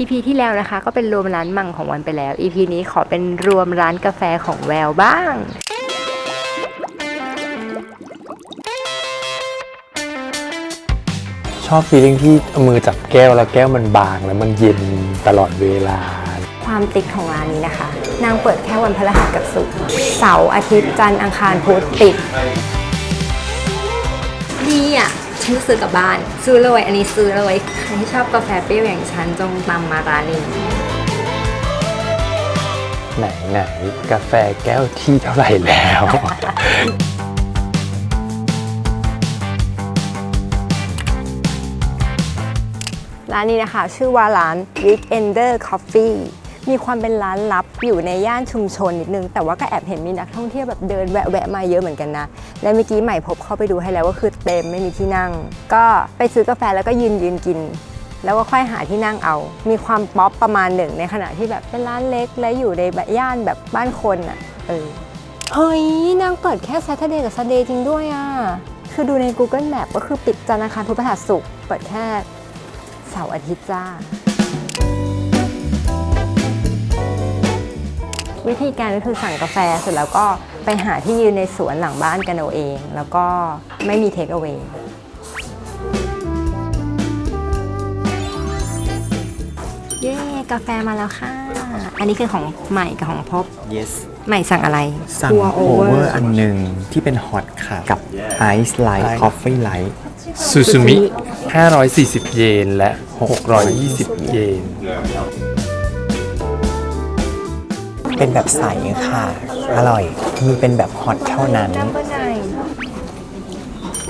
EP ที่แล้วนะคะ ก็เป็นรวมร้านมังของวันไปแล้ว EP นี้ขอเป็นรวมร้านกาแฟของแววบ้างชอบฟีลลิ่งที่เอามือจับแก้วแล้วแก้วมันบางแล้วมันเย็นตลอดเวลา ความติดของร้านนี้นะคะ นางเปิดแค่วันพฤหัสกับศุกร์เสาร์อาทิตย์จันทร์อังคารพุธติด ดีอะ ฉันซื้อกลับบ้าน ซื้อเลย อันนี้ซื้อเลยใครที่ชอบกาแฟเปรี้ยวอย่างฉันจงตามมาร้านนี้ไหนไหนกาแฟแก้วที่เท่าไหร่แล้ว ร้านนี้นะคะ ชื่อว่าร้าน Weekender Coffee มีความเป็นร้านลับอยู่ในย่านชุมชนนิดนึง แต่ว่าก็แอบเห็นมีนักท่องเที่ยวแบบเดินแวะๆมาเยอะเหมือนกันนะ และเมื่อกี้ใหม่พบเข้าไปดูให้แล้วว่าคือเต็มไม่มีที่นั่ง ก็ไปซื้อกาแฟแล้วก็ยืนยืนกิน แล้วก็ค่อยหาที่นั่งเอา มีความป๊อปประมาณหนึ่งในขณะที่แบบเป็นร้านเล็กและอยู่ในแบบย่านแบบบ้านคนอะเออเฮ้ยนางเปิดแค่ Saturday กับ Sunday จริงด้วยอะคือดูใน Google Map ก็คือปิดจันทร์อังคารพุธพฤหัสศุกร์เปิดแค่เสาร์อาทิตย์จ้า วิธีการก็คือสั่งกาแฟเสร็จแล้วก็ไปหาที่ยืนในสวนหลังบ้านกันเอาเอง แล้วก็ไม่มีเทคเอา a y เย้กาแฟมาแล้วค่ะ อันนี้คือของใหม่กับของพบ yes ใหม่สั่งอะไรสั่ง Pour โอเวอร์อันหนึ่งที่เป็นฮอตค่ะ กับไอซ์ไลท์คอฟฟี่ไลท์ซูซูมิ 540 เยน และ 620 เยน เป็นแบบใสค่ะ อร่อย มีเป็นแบบฮอตเท่านั้น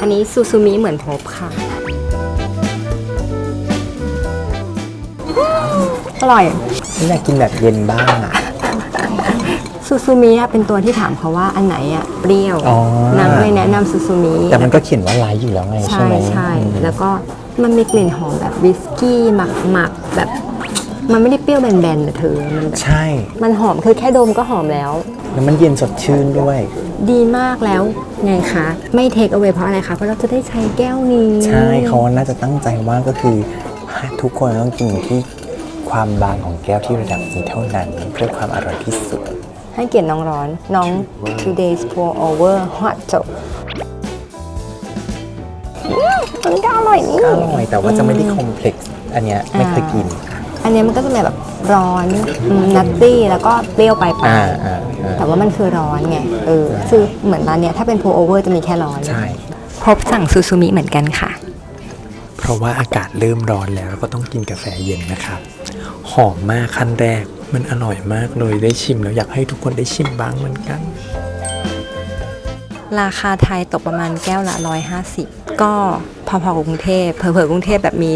อันนี้ซูซูมิเหมือนพบค่ะ อร่อย นี่อยากกินแบบเย็นบ้างอะ ซูซูมิอะเป็นตัวที่ถามเขาว่าอันไหนอะเปรี้ยวอ๋อ นางก็เลยแนะนำซูซูมิแต่มันก็เขียนว่าไลท์อยู่แล้วไงใช่ใช่ไหมใช่ อืมแล้วก็มันมีกลิ่นหอมแบบวิสกี้หมักหมักๆแบบ มันไม่ได้เปรี้ยวแบนๆนะเธอมันแบบใช่มันหอมคือแค่ดมก็หอมแล้ว แล้วมันเย็นสดชื่นด้วย ดีมากแล้วไงคะ ไม่เทคเอาไว้เพราะอะไรคะเพราะเราจะได้ใช้แก้วนี้ใช่เขาน่าจะตั้งใจว่าก็คือให้ทุกคนต้องกินที่ความบางของแก้วที่ระดับนี้เท่านั้นเพื่อความอร่อยที่สุด ให้เกียรติน้องร้อนน้อง today's pour over hot จบมันก็อร่อยนี่ก็อร่อยแต่ว่าจะไม่ได้คอมเพล็กซ์อันเนี้ยไม่เคยกิน อันเนี้ยมันก็จะเป็นแบบร้อนนัตตี้แล้วก็เปรี้ยวไปลาอ่ายอ่าอ่าแต่ว่ามันคือร้อนไงเออคือเหมือนร้านเนี้ยถ้าเป็น pour over จะมีแค่ร้อนใช่ พบสั่งซูซูมิเหมือนกันค่ะ เพราะว่าอากาศเริ่มร้อนแล้วก็ต้องกินกาแฟเย็นนะครับ หอมมากขั้นแรก มันอร่อยมากเลยได้ชิมแล้วอยากให้ทุกคนได้ชิมบ้างเหมือนกัน ราคาไทยตกประมาณแก้วละ 150 ก็ พอๆกับกรุงเทพเผลอๆกรุงเทพแบบมี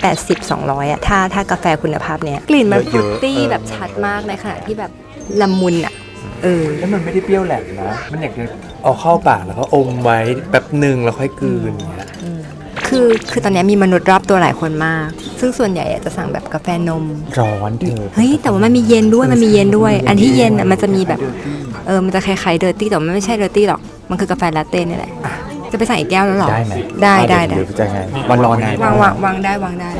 180 200อะถ้าถ้ากาแฟคุณภาพเนี้ยกลิ่นมันฟเยรุอะตๆตี้เออ แบบชัดมากในขณะที่แบบละมุนอะเออ แล้วมันไม่ได้เปรี้ยวแหลมนะ มันอยากจะเอาเข้าปากแล้วก็อมไว้แป๊บหนึ่งแล้วค่อยกลืนอย่างเงี้ยคือคือตอนเนี้ยมีมนุษย์รอบตัวหลายคนมาก ซึ่งส่วนใหญ่อะจะสั่งแบบกาแฟนม ร้อนเธอ เฮ้ย แต่ว่ามันมีเย็นด้วยมันมีเย็นด้วย อันที่เย็นอะมันจะมีแบบ เออ มันจะคล้ายๆเดอร์ตี้แต่มันไม่ใช่เดอร์ตี้หรอก มันคือกาแฟลาเต้นี่แหละ จะไปสั่งอีกแก้วแล้วหรอ ได้ไหมได้ได้เดี๋ได้ยวจะไงวันรอนานวางวางวางได้วางได้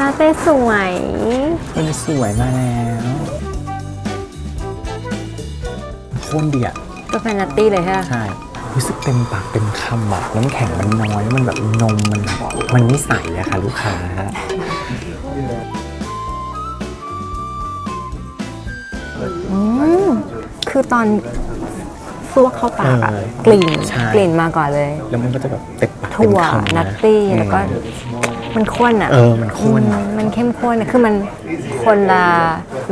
ลาเต้สวยมันสวยมาแล้วข้นดีอะกาแฟลาเต้เลยใช่ไหมใช่รู้สึกเต็มปากเต็มคำอะน้ำแข็งมันน้อยมันแบบนมมันแบบมันไม่ใสอะค่ะลูกค้า คือตอน ซวกเข้าปากอะเออกลิ่นใช่ กลิ่นมาก่อนเลยแล้วมันก็จะแบบเต็มปากเต็มถั่วคำะนัตตี้อืม แล้วก็มันข้นอะเออมันข้นอืมมันเข้มข้นอะคือมันคนละ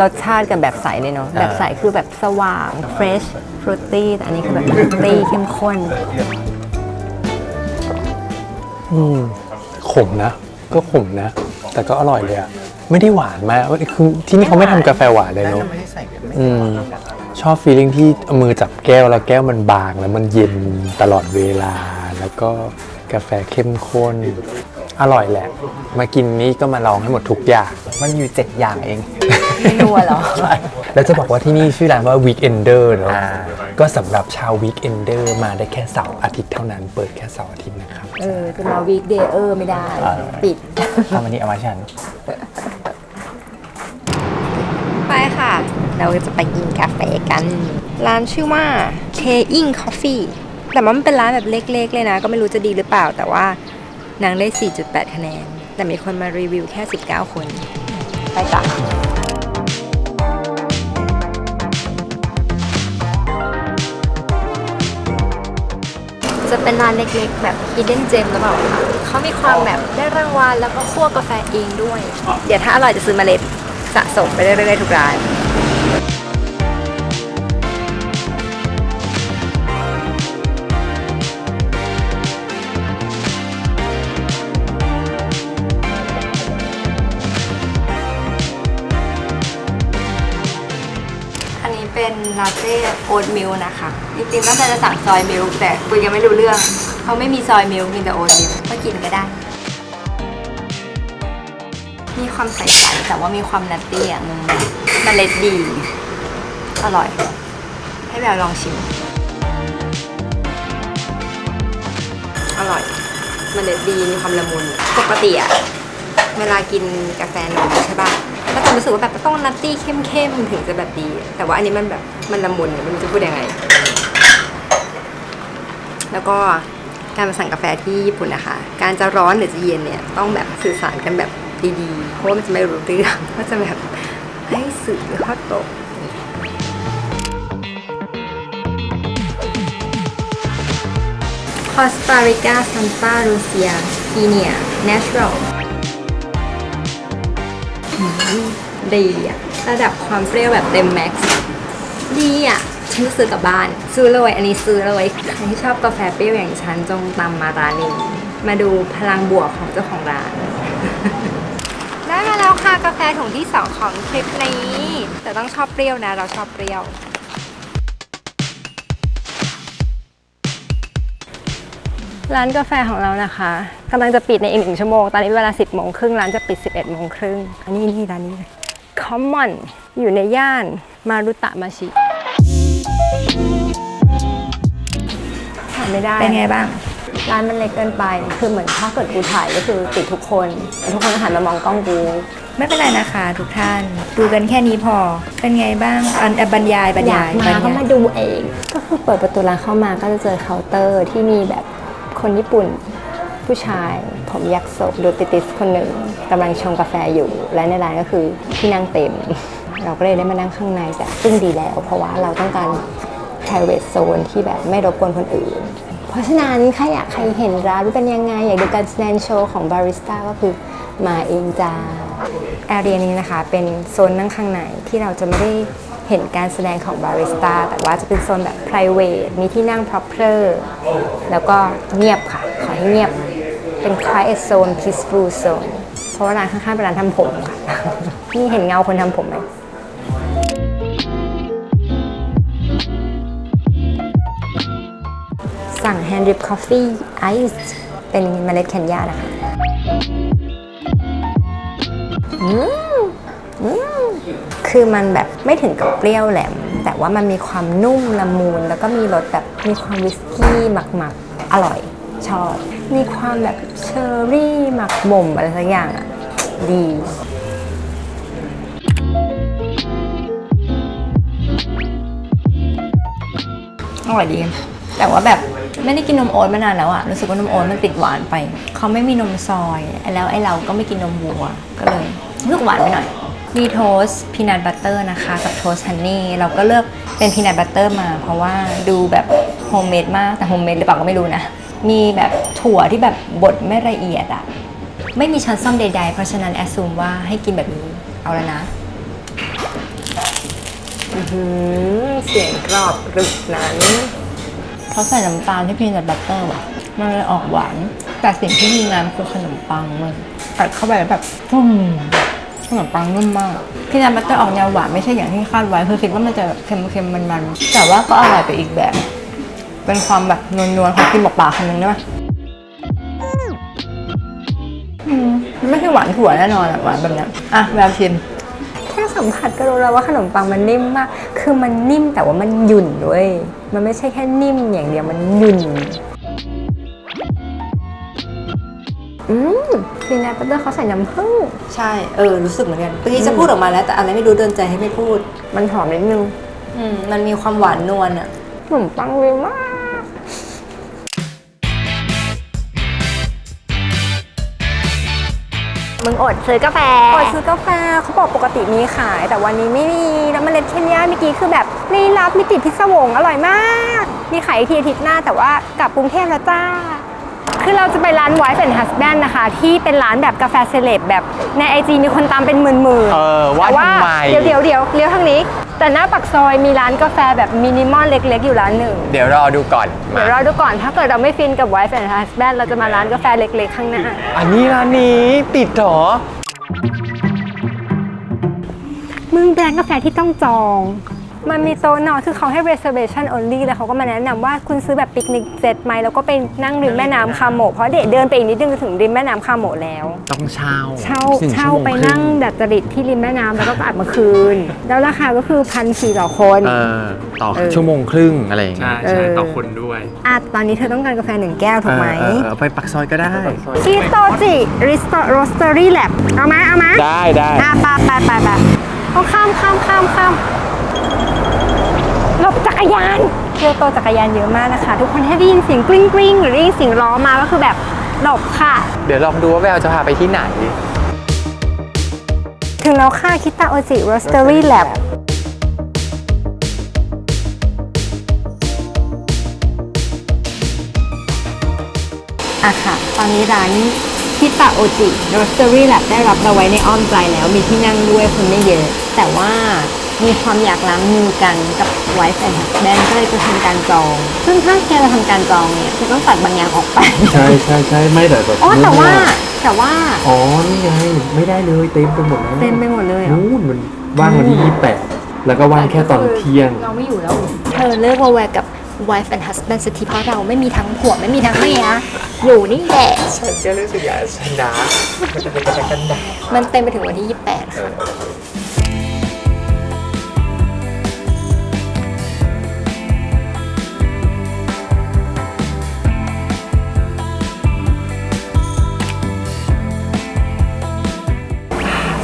รสชาติกับแบบใสเลยเนาะแบบใสคือแบบสว่าง fresh fruity แต่อันนี้คือแบบนัตตี้เข้มข้นอืมขมนะ ก็ขมนะ แต่ก็อร่อยเลยอะไม่ได้หวานมากคือที่นี่เขาไม่ทำกาแฟหวานเลยเนาะไม่ได้ใส่กันไม่อืม ชอบฟีลลิ่งที่เอามือจับแก้วแล้วแก้วมันบางแล้วมันเย็นตลอดเวลา แล้วก็กาแฟเข้มข้น อร่อยแหละ มากินนี้ก็มาลองให้หมดทุกอย่าง มันอยู่เจ็ดอย่างเองไม่นัวเหรอแล้วจะบอกว่าที่นี่ชื่อร้านว่า Weekender เนาะอ่า ก็สำหรับชาว Weekender มาได้แค่เสาร์อาทิตย์เท่านั้น เปิดแค่เสาร์อาทิตย์นะครับ เออจะมาวีคเดย์เออไม่ได้ ปิด เอาวันนี้เอามาฉัน เราจะไปกินกาแฟกัน ร้านชื่อว่า k i n g Coffee แต่มันเป็นร้านแบบเล็กๆ เลยนะ ก็ไม่รู้จะดีหรือเปล่า แต่ว่านางได้ 4.8 คะแนน แต่มีคนมารีวิวแค่ 19 คน ไปจ้ะจะเป็นร้านเล็กๆ แบบ hidden gem หรือเปล่าคะเขามีความแบบได้รางวัลแล้วก็คั่วกาแฟเองด้วย เดี๋ยวถ้าอร่อยจะซื้อมเมล็ด สะสมไปเรื่อยๆทุกร้านอันนี้เป็นลาเต้โอ๊ตมิลนะคะ จริงๆตั้งใจจะสั่งซอยมิลแต่คุยกันไม่รู้เรื่อง เขาไม่มีซอยมิลมีแต่โอ๊ตมิลก็กินก็ได้ ความใสๆแต่ว่ามีความนัตตี้อะมึงเมล็ดดี อร่อย ให้แบบลองชิม อร่อยเมล็ดดีมีความละมุนปกติอะเวลากินกาแฟนมใช่ป่ะก็จะรู้สึกว่าแบบต้องนัตตี้เข้มๆถึงจะแบบดี แต่ว่าอันนี้มันแบบมันละมุนอะไม่รู้จะพูดยังไง แล้วก็การมาสั่งกาแฟที่ญี่ปุ่นนะคะ การจะร้อนหรือจะเย็นเนี่ย ต้องแบบสื่อสารกันแบบ ดีๆ เพราะมันจะไม่รู้เรื่องก็จะแบบให้สื่อข้อตกคอสตาริกาซันตารูเซียคีเนีย natural อืมดีอะระดับความเปรี้ยวแบบเต็มแม็กซ์ดีอะฉันซื้อกลับบ้าน ซื้อเลย อันนี้ซื้อเลยใครที่ชอบกาแฟเปรี้ยวอย่างฉันจงตามมาร้านนี้ มาดูพลังบวกของเจ้าของร้าน มาแล้วค่ะกาแฟถุงที่2ของคลิปนี้ แต่ต้องชอบเปรี้ยวนะ เราชอบเปรี้ยว ร้านกาแฟของเรานะคะกำลังจะปิดในอีกหนึ่งชั่วโมง ตอนนี้เวลา 10โมงครึ่งร้านจะปิด 11โมงครึ่งอันนี้นี่ร้านนี้เลย Common อยู่ในย่านมารุตะมาชิถามไม่ได้ เป็นไงบ้าง ร้านมันเล็กเกินไป คือเหมือนถ้าเกิดกูถ่ายก็คือติดทุกคนแต่ทุกคนหันมามองกล้องกู ไม่เป็นไรนะคะทุกท่าน ดูกันแค่นี้พอ เป็นไงบ้างอันอะบรรยายบรรายอยายกบรมารก็ยายมาดูเอง ก็คือเปิดประตูร้านเข้ามาก็จะเจอเคาน์เตอร์ที่มีแบบคนญี่ปุ่นผู้ชาย ผมยักษ์โศกดูติติสคนหนึ่งกำลังชงกาแฟอยู่ และในร้านก็คือที่นั่งเต็ม เราก็เลยได้มานั่งข้างในแต่ซึ่งดีแล้ว เพราะว่าเราต้องการ private zone ที่แบบไม่รบกวนคนอื่น เพราะฉะนั้นใครอยากใครเห็นร้านว่าเป็นยังไง อยากดูการแสดงโชว์ของบาริสต้าก็คือมาเองจ้าแอเรียนี้นะคะเป็นโซนนั่งข้างในที่เราจะไม่ได้เห็นการแสดงของบาริสต้าแต่ว่าจะเป็นโซนแบบ private มีที่นั่ง proper แล้วก็เงียบค่ะ ขอให้เงียบเป็น quiet zone peaceful zone เพราะว่าร้านข้างๆเป็นร้านทำผมค่ะ นี่เห็นเงาคนทำผมไหม สั่ง hand drip coffee ice เป็นเมล็ดแคนยานะคะ อืมอืมคือมันแบบไม่ถึงกับเปรี้ยวแหลม แต่ว่ามันมีความนุ่มละมุนแล้วก็มีรสแบบมีความวิสกี้หมักๆ อร่อย ชอบ มีความแบบเชอร์รี่หมักบ่มอะไรสักอย่างอะ ดีอร่อยดี แต่ว่าแบบไม่ได้กินนมโอ๊ตมานานแล้วอะรู้สึกว่านมโอ๊ตมันติดหวานไปเขาไม่มีนมซอยแล้วไอ้เราก็ไม่กินนมวัวก็เลยรู้สึกหวานไปหน่อยมีโทสพีนัทบัตเตอร์นะคะ กับโทสฮันนี่เราก็เลือกเป็นพีนัทบัตเตอร์มา เพราะว่าดูแบบโฮมเมดมากแต่โฮมเมดหรือเปล่าก็ไม่รู้นะ มีแบบถั่วที่แบบบดไม่ละเอียดอะไม่มีช้อนส้อมใดๆ เพราะฉะนั้นแอสซูมว่าให้กินแบบนี้เอาแล้วนะอือหือเสียงกรอบกรึบนั้น เขาใส่น้ำตาลที่พีนัทบัตเตอร์ว่ะมันเลยออกหวาน แต่สิ่งที่ดีงามคือขนมปังมันกัดเข้าไปแล้วแบบฟุ่มขนมปังนุ่มมากพีนัทบัตเตอร์ออกแนวหวานไม่ใช่อย่างที่คาดไว้คือคิดว่ามันจะแบบเค็มๆมันๆแต่ว่าก็อร่อยไปอีกแบบ เป็นความแบบนวลๆของกินบอกปากคำนึงได้ไหมอืมมันไม่ใช่หวานถั่วแน่นอนอะหวานแบบเนี้ยอะแววชิมแค่ สัมผัสก็รู้แล้วว่าขนมปังมันนิ่มมาก คือมันนิ่มแต่ว่ามันหยุ่นด้วยมันไม่ใช่แค่นิ่มอย่างเดียวมันหยุ่น อืมพีนัทบัตเตอร์เขาใส่น้ำผึ้ง ใช่ เออ รู้สึกเหมือนกันเมื่อกี้จะพูดออกมาแล้ว แต่อะไรไม่รู้เดินใจให้ไม่พูด มันหอมนิดนึง อืม มันมีความหวานนวลอะขนมปังเลยมาก มึงอดซื้อกาแฟ อดซื้อกาแฟเขาบอกปกติมีขาย แต่วันนี้ไม่มีแล้วเมล็ดเคนยาเมื่อกี้คือแบบลี้ลับมิติพิศวงอร่อยมาก มีขายอีกทีอาทิตย์หน้าแต่ว่ากลับกรุงเทพแล้วจ้าคือเราจะไปร้านไวท์เป็นฮัสแบนนะคะ ที่เป็นร้านแบบกาแฟเซเลบแบบในไอจีมีคนตามเป็นหมื่นๆเออว่าแต่ทำไมเดี๋ยวเดี๋ยวเดี๋ยวเลี้ยวทางนี้ แต่หน้าปักซอยมีร้านกาแฟแบบมินิมอลเล็ก ๆ อยู่ร้านหนึ่ง เดี๋ยวรอดูก่อนเดี๋ยวเราดูก่อนถ้าเกิดเราไม่ฟินกับไวท์แอนด์ฮัสแบนเราจะมาร้านกาแฟเล็ก ๆ ข้างหน้า อันนี้ร้านนี้ติดเหรอ มึงแบรนด์กาแฟที่ต้องจอง มันมีโต๊ะนอนคือเขาให้ reservation only แล้วเขาก็มาแนะนำว่าคุณซื้อแบบปิกนิกเซตไหมแล้วก็ไปนั่งริมแม่น้ำคาโมะเพราะเด็กเดินไปอีกนิดนึงจะถึงริมแม่น้ำคาโมะแล้ว ต้องเช่าเช่าสี่เช่าชั่วโมไปครึ่นั่งดัดจริตที่ริมแม่น้ำแล้วก็กลับมาคืน แล้วราคาก็คือพันสี่ต่อคนเออต่อเออชั่วโมงครึ่งอะไรอย่างเงี้ใช่ยใช่เออต่อคนด้วยอะตอนนี้เธอต้องการกาแฟหนึ่งแก้วถูกไหมเออเออเอาไปปักซอยก็ได้ชิโตจิริสโตโรสเตอรี่แลบเอามาเอามาได้ได้อะไปไปไปไปเอาข้ามข้ามข้ามข้าม หลบจักรยานเที่ยวโตจักรยานเยอะมากนะคะ ทุกคนถ้าได้ยินเสียงกริ้งกริ้งหรือได้ยินเสียงล้อมาก็คือแบบหลบค่ะ เดี๋ยวลองดูว่าแววจะพาไปที่ไหน ถึงแล้วค่ะคิตาโอจิโรสเตอรี่แลบอะค่ะ ตอนนี้ร้านคิตาโอจิโรสเตอรี่แลบได้รับเราไว้ในอ้อมใจแล้วมีที่นั่งด้วยคนไม่เยอะ แต่ว่า มีความอยากล้างมือกันกับไวฟ์แอนด์ฮัสแบนก็เลยจะทำการจอง ซึ่งถ้าแกจะทำการจองเนี่ยคือต้องตัดบางอย่างออกไปใช่ใช่ใช่ไม่แต่แบบอ๋อแต่ว่าแต่ว่าอ๋อนี่ไงไม่ได้เลยเต็มไปหมดแล้วเต็มไปหมดเลยเหรอนู่นมันว่างวันที่ยี่แปดแล้วก็ว่างแค่ตอนเที่ยง เราไม่อยู่แล้วเธอเลิกวาแวร์กับ wife and husband สักทีเพราะเราไม่มีทั้งผัวไม่มีทั้งเมียอยู่นี่แหละฉันก็รู้สึกอยากชนะมันจะเป็นกันได้มันเต็มไปถึงวันที่ 28ค่ะ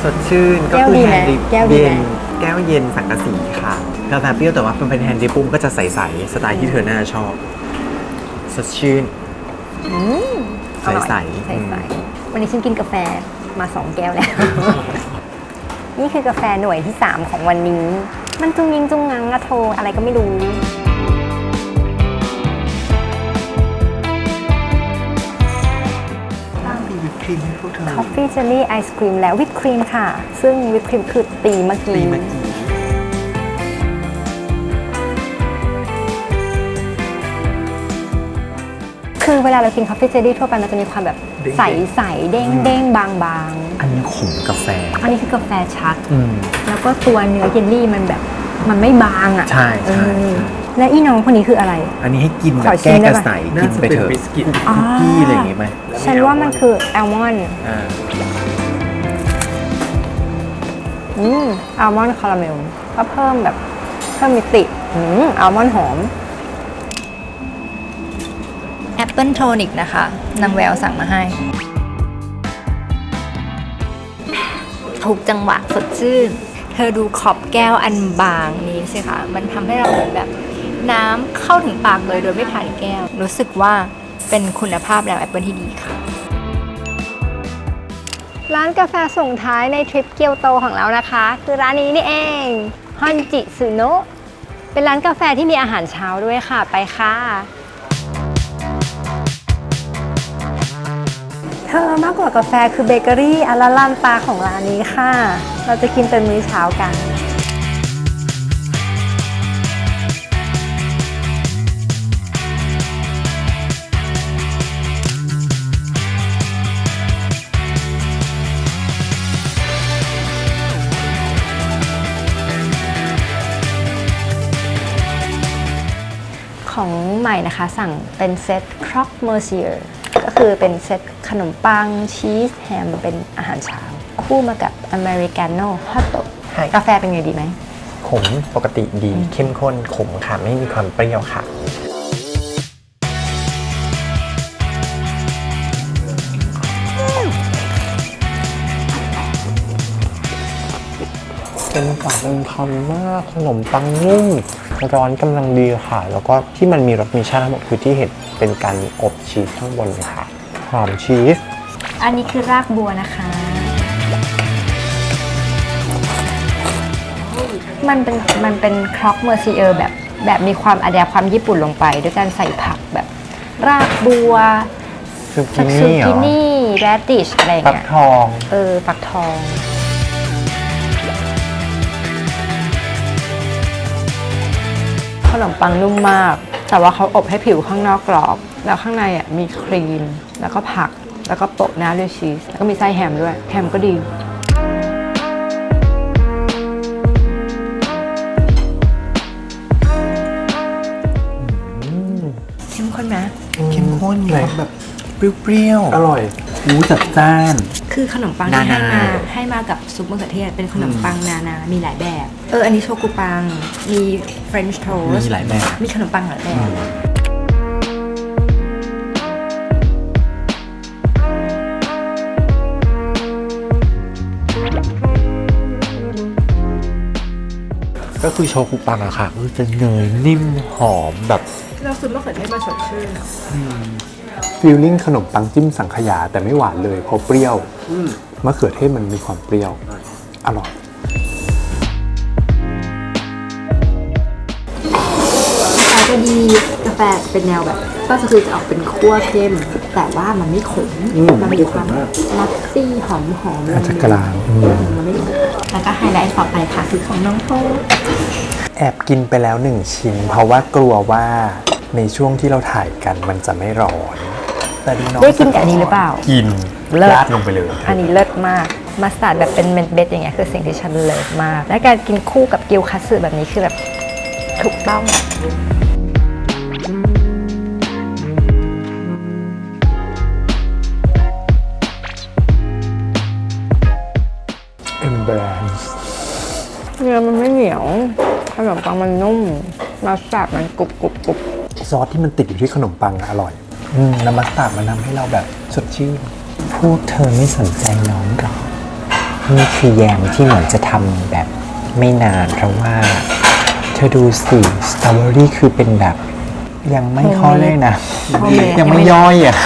สดชื่นก็แก้วคือดีแฮไหมนดิแก้วดีเย็ไหมนแก้วเย็นสังกะสีค่ะกาแฟเปรี้ยวแต่ว่ามันเป็นแฮนดิปุ้มก็จะใสๆสไตล์ที่เธอน่าจะชอบ สดชื่นใสอร่อยๆใสอืมๆวันนี้ฉันกินกาแฟมา2แก้วแล้ว นี่คือกาแฟหน่วยที่ 3 ของวันนี้ มันจุงยิงจุงงังอะโทรอะไรก็ไม่รู้ รีมให้พวกเธอ คอฟฟี่เจลลี่ไอศครีมและวิปครีมค่ะ ซึ่งวิปครีมคือตีเมื่อตีกี้เมื่อกี้คือเวลาเรากินคอฟฟี่เจลลี่ทั่วไปมันจะมีความแบบใสใสๆเด้งเด้งๆบางบางอันนี้ขมกาแฟ ๆอันนี้คือกาแฟชัด อืม แล้วก็ตัวเนื้อเยลลี่มันแบบมันไม่บางอะใช่ใช่เออใช่ และอีน้องคนนี้คืออะไร อันนี้ให้กินแบขบอชิมแก้ได้กระปะ ใสน่ากินจะไปเป็นเถอะบิสกิตอ่าคุกกี้อะไรอย่างงี้ไหมฉันว่ามันคือแอลมอนด์อ่าอืมอัลมอนด์คาราเมลก็เพิ่มแบบเพิ่มมิติอืมอัลมอนด์หอม แอปเปิลโทนิกนะคะนางแววสั่งมาให้ ถูกจังหวะสดชื่น เธอดูขอบแก้วอันบางนี้สิคะ มันทำให้เราเหมือนแบบ น้ำเข้าถึงปากเลยโดยไม่ผ่านแก้ว รู้สึกว่าเป็นคุณภาพแล้วแอปเปิลที่ดีค่ะ ร้านกาแฟส่งท้ายในทริปเกียวโตของเรานะคะ คือร้านนี้นี่เองฮอนจิสุโนะเป็นร้านกาแฟที่มีอาหารเช้าด้วยค่ะไปค่ะเธอมากกว่ากาแฟคือเบเกอรี่อาราลานตาของร้านนี้ค่ะ เราจะกินเป็นมื้อเช้ากัน ใหม่นะคะ สั่งเป็นเซตครอกเมอร์เซียร์ก็คือเป็นเซตขนมปังชีสแฮมเป็นอาหารเช้าคู่มากับอเมริกาโน่ฮอตโตกกาแฟเป็นไงดีไหมขมปกติดีเข้มข้นขมค่ะ ไม่มีความเปรี้ยวค่ะเป็นปากเป็นคำมากขนมปังนุ่ม ร้อนกำลังดีค่ะ แล้วก็ที่มันมีรสมีชาติทั้งหมดคือที่เห็นเป็นการอบชีสข้างบนเลยค่ะหอมชีส อันนี้คือรากบัวนะคะ มันเป็นมันเป็นครอกเมอร์ซีเออร์แบบแบบมีความอะแดปความญี่ปุ่นลงไป ด้วยการใส่ผักแบบ รากบัวซูกิซักนี่ซูเหรกิอนี่แรดดิชอะไรอย่างฟักเงี้ยทอง เออ ฟักทอง ขนมปังนุ่มมาก แต่ว่าเขาอบให้ผิวข้างนอกกรอบ แล้วข้างในอะมีครีม แล้วก็ผัก แล้วก็โปะหน้าด้วยชีส แล้วก็มีไส้แฮมด้วย แฮมก็ดี เข้มข้นไหมเข้มข้นเลยแบบเปรี้ยวอร่อยๆหูจัดจ้าน คือขนมปังที่ให้นานามาให้มากับซุปมะเขือเทศเป็นขนมปังนานา มีหลายแบบ เออ อันนี้โชกุปัง มีเฟรนช์โทสมีหลายแบบ มีขนมปังหลายแบบก็คือโชกุปังอะค่ะก็จะเนยนิ่มหอมแบบ เราซุปมะเขือเทศมาสดชื่น ฟิลลิ่งขนมปังจิ้มสังขยาแต่ไม่หวานเลยเพราะเปรี้ยวมะเขือเทศมันมีความเปรี้ยว อร่อย กาแฟก็ดีกาแฟเป็นแนวแบบ ก็คือจะออกเป็นคั่วเข้ม แต่ว่ามันไม่ขมมันมีความลัตตี้หอมหอมอาจจะกลางอืม มันไม่ขมแล้วก็ไฮไลท์ต่อไปค่ะคือของน้องโพ แอบกินไปแล้วหนึ่งชิ้น เพราะว่ากลัวว่า ในช่วงที่เราถ่ายกันมันจะไม่ร้อน แต่น้องได้กินกับอันนี้หรือเปล่า กินเลิศ ราดลงไปเลยอันนี้เลิศมากมัสตาร์ดแบบเป็นเม็ดเบ็ดอย่างเงี้ยคือสิ่งที่ฉันเลิศมาก และการกินคู่กับกิวคัตสึแบบนี้คือแบบถูกต้อง เอ็มแบรนด์เนื้อมันไม่เหนียวขนมปังมันนุ่มมัสตาร์ดมันกรุบกรุบกรุบ ซอสที่มันติดอยู่ที่ขนมปังอะอร่อยอืมแล้วมัสตาร์ดมันทำให้เราแบบสดชื่น พวกเธอไม่สนใจน้องหรอนี่คือแยมที่เหมือนจะทำแบบไม่นานเพราะว่า เธอดูสิสตรอเบอรี่คือเป็นแบบ ยังไม่เขาเลยนะยังไม่ย่อยอะ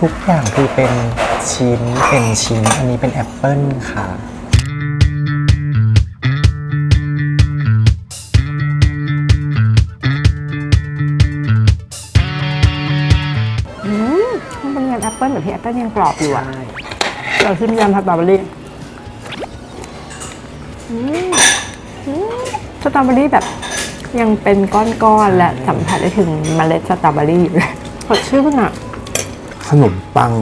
ทุกอย่างคือเป็นชิ้นเป็นชิ้น อันนี้เป็นแอปเปิลค่ะ กรอบอยู่อะเราชิมยำสตรอเบอรี่อืมอืมสตรอเบอรี่แบบยังเป็นก้อนๆและสัมผัสได้ถึงเมล็ดสตรอเบอรี่อยู่เลยสดชื่นอะ ขนมปัง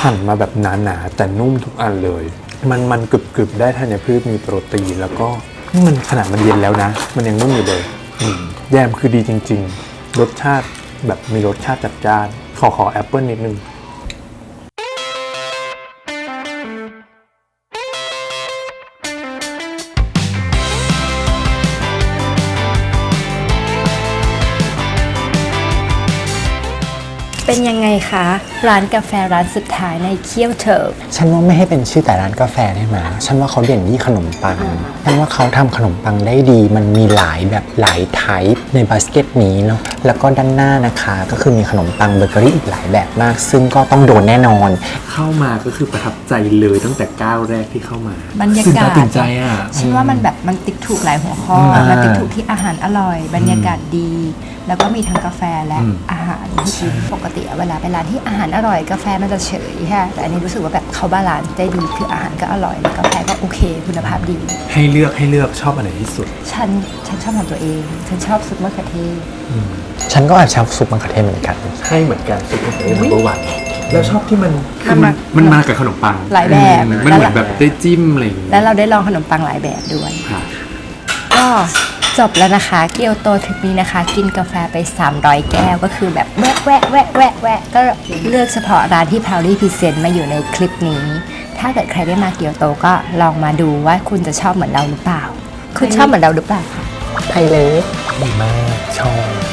หั่นมาแบบหนาๆแต่นุ่มทุกอันเลย มันมันกรึบๆได้ธัญพืชมีโปรตีนแล้วก็นี่มันขนาดมันเย็นแล้วนะ มันยังนุ่มอยู่เลยอืมแยมคือดีจริง ๆ รสชาติแบบมีรสชาติจัดจ้าน ขอขอแอปเปิลนิดนึง เป็นยังไงคะ ร้านกาแฟร้านสุดท้ายในเคียวเถิบฉันว่าไม่ให้เป็นชื่อแต่ร้านกาแฟได้ไหมฉันว่าเขาเด่นที่ขนมปังฉันว่าเขาทำขนมปังได้ดี มันมีหลายแบบหลายไทป์ในบาสเกตนี้เนาะแล้วก็ด้านหน้านะคะ ก็คือมีขนมปังเบเกอรี่อีกหลายแบบมาก ซึ่งก็ต้องโดนแน่นอน เข้ามาก็คือประทับใจเลยตั้งแต่ก้าวแรกที่เข้ามาบรรยากาศตื่นใจอะฉันว่ามันแบบมันติ๊กถูกหลายหัวข้ออมันติ๊กถูกที่อาหารอร่อย บรรยากาศดีแล้วก็มีทั้งกาแฟและอืมอาหารที่กินปกติอะเวลาไปร้านที่อาหารอร่อยกาแฟมันจะเฉยแค่แต่อันนี้รู้สึกว่าแบบเขาบาลานซ์ได้ดีคืออาหารก็อร่อยแล้วกาแฟก็โอเค คุณภาพดี ให้เลือกให้เลือกชอบอันไหนที่สุด ฉันฉันชอบของตัวเอง ฉันชอบซุปมะเขือเทศฉันก็แอบชอบซุปมะเขือเทศเหมือนกันให้เหมือนกันซุปมะเขือเทศนัมเบอร์วันแล้วชอบที่มันคือมันมันมากับขนมปังหลายแบบเออมันเหมือนแบบได้จิ้มอะไรอย่างงี้แล้วเราได้ลองขนมปังหลายแบบด้วยค่ะก็ จบแล้วนะคะ เกียวโตทริปนี้นะคะ กินกาแฟไป 300 แก้วก็คือแบบแวะแวะแวะแวะแวะก็เลือกเฉพาะร้านที่พาวลี่พรีเซนต์มาอยู่ในคลิปนี้ ถ้าเกิดใครได้มาเกียวโตก็ลองมาดูว่าคุณจะชอบเหมือนเราหรือเปล่า คุณชอบเหมือนเราหรือเปล่าคะไทยเลสดีมากชอบ